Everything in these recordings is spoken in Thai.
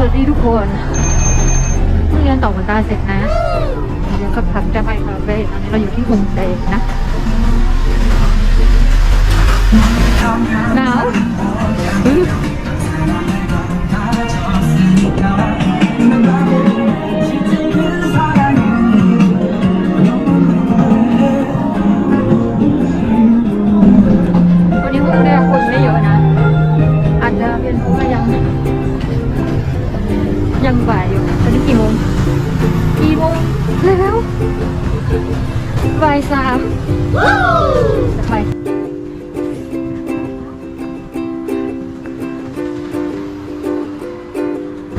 สวัสดีทุกคนเพิ่งเรียนต่อขนตาเสร็จนะเดี๋ยวสักพักจะไปคาเฟ่ตอนนี้เราอยู่ที่โฮมสเตย์นะหนาว บ่ายสาไป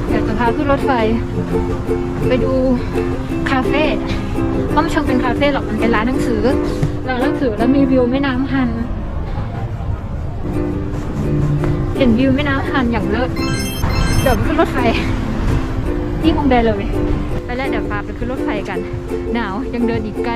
อยากจะพาขึ้นรถไฟ ไปดูคาเฟ่เพราะมันเชิงเป็นคาเฟ่หรอกมันเป็นร้านหนังสือร้านหนังสือแล้วมีวิวแม่น้ำฮัน เห็นวิวแม่น้ำฮันอย่างเลิศเดี๋ยวไปขึ้นรถไฟที่คงได้เลย ไปแล้วเดี๋ยวพาไปขึ้นรถไฟกัน หนาวยังเดินอีกไกล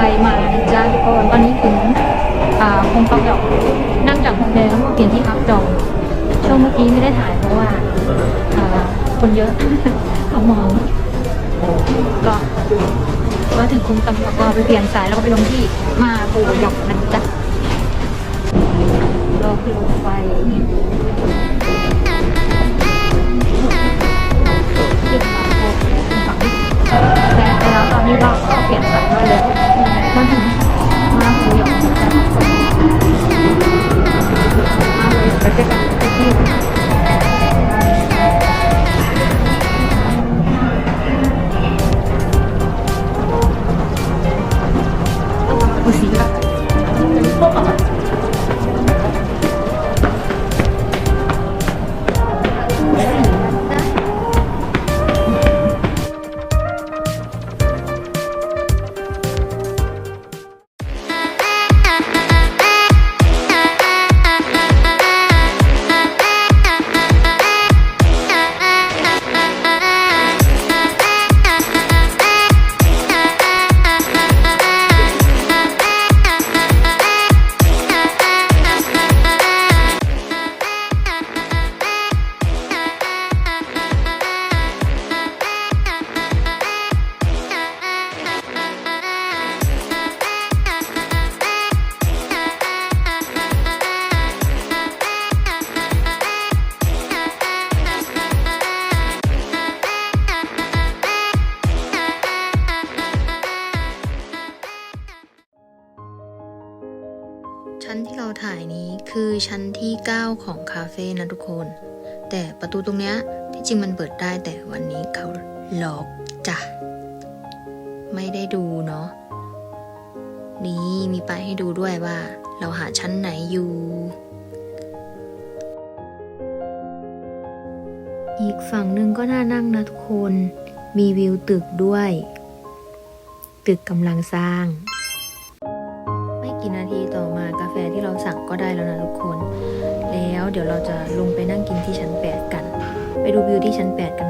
นั่งรถไฟมาจ้าทุกคนตอนนี้ถึงคงปักดอกนั่งจากโรงแรมเปลี่ยนที่พักจองช่วงเมื่อกี้ไม่ได้ถ่ายเพราะว่าคนเยอะเขามองก็มาถึงคุงตำแล้วก็ไปเปลี่ยนสายแล้วก็ไปลงที่มาปูหยอกนะจ๊ะรอขึ้นรถไฟ คือชั้นที่ 9 ของคาเฟ่นะทุกคน แต่ประตูตรงเนี้ยที่จริงมันเปิดได้แต่วันนี้เขาล็อกจ้ะ ไม่ได้ดูเนาะ นี่มีป้ายให้ดูด้วยว่า เราหาชั้นไหนอยู่ อีกฝั่งหนึ่งก็น่านั่งนะทุกคน มีวิวตึกด้วย ตึกกำลังสร้าง กี่นาทีต่อมากาแฟที่เราสั่งก็ได้แล้วนะทุกคน แล้วเดี๋ยวเราจะลงไปนั่งกินที่ชั้น 8 กัน ไปดูวิวที่ชั้น 8 กัน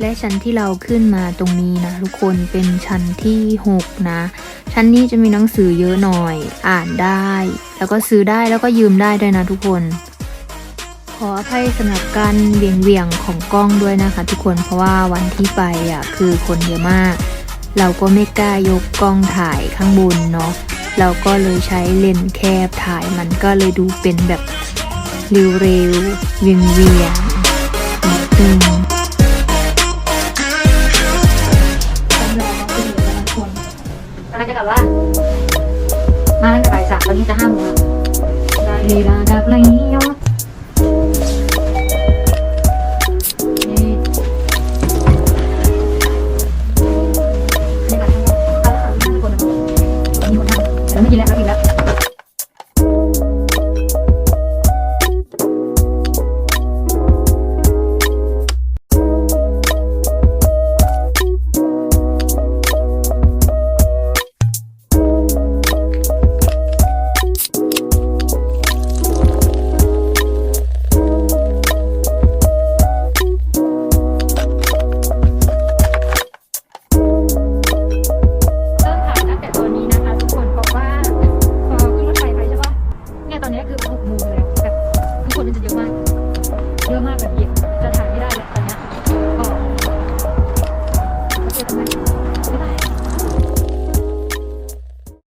และชั้นที่เราขึ้นมาตรงนี้นะทุกคนเป็นชั้นที่ 6 นะ ชั้นนี้จะมีหนังสือเยอะหน่อย อ่านได้ แล้วก็ซื้อได้แล้วก็ยืมได้ด้วยนะทุกคน ขออภัยสำหรับการเวียงเวียงของกล้องด้วยนะคะ ทุกคนเพราะว่าวันที่ไปอะคือคนเยอะมาก เราก็ไม่กล้ายกกล้องถ่ายข้างบนเนาะเราก็เลยใช้เลนส์แคบถ่ายมันก็เลยดูเป็นแบบเร็วๆเวียงเวียงนิดนึง มาตั้งแต่บ่ายสามตอนนี้จะห้าโมงแล้วลีลากับไรย